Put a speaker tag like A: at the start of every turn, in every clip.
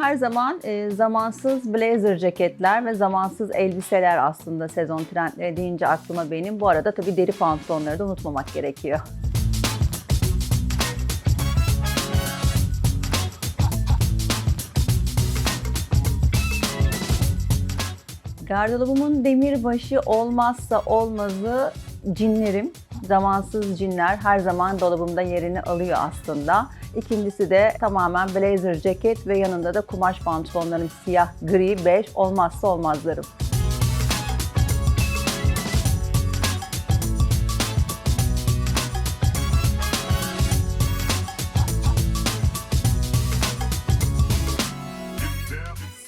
A: her zaman e, zamansız blazer ceketler ve zamansız elbiseler aslında sezon trendleri deyince aklıma benim. Bu arada tabii deri pantolonları da unutmamak gerekiyor. Gardırobumun demirbaşı olmazsa olmazı cinlerim. Zamansız cinler her zaman dolabımda yerini alıyor aslında. İkincisi de tamamen blazer ceket ve yanında da kumaş pantolonlarım siyah, gri, bej olmazsa olmazlarım.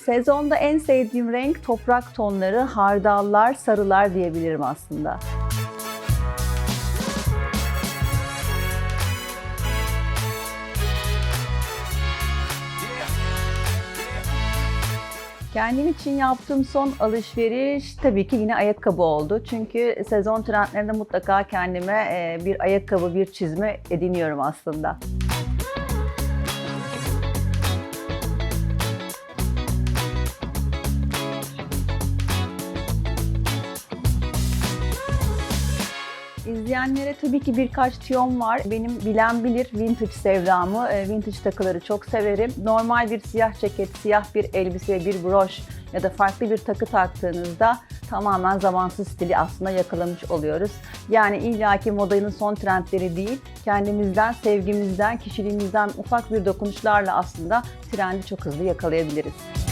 A: Sezonda en sevdiğim renk toprak tonları, hardallar, sarılar diyebilirim aslında. Kendim için yaptığım son alışveriş tabii ki yine ayakkabı oldu. Çünkü sezon trendlerinde mutlaka kendime bir ayakkabı, bir çizme ediniyorum aslında. İzleyenlere tabii ki birkaç tüyom var. Benim bilen bilir vintage sevdamı. E, Vintage takıları çok severim. Normal bir siyah ceket, siyah bir elbise, bir broş ya da farklı bir takı taktığınızda tamamen zamansız stili aslında yakalamış oluyoruz. Yani illaki modanın son trendleri değil, kendimizden, sevgimizden, kişiliğimizden ufak bir dokunuşlarla aslında trendi çok hızlı yakalayabiliriz.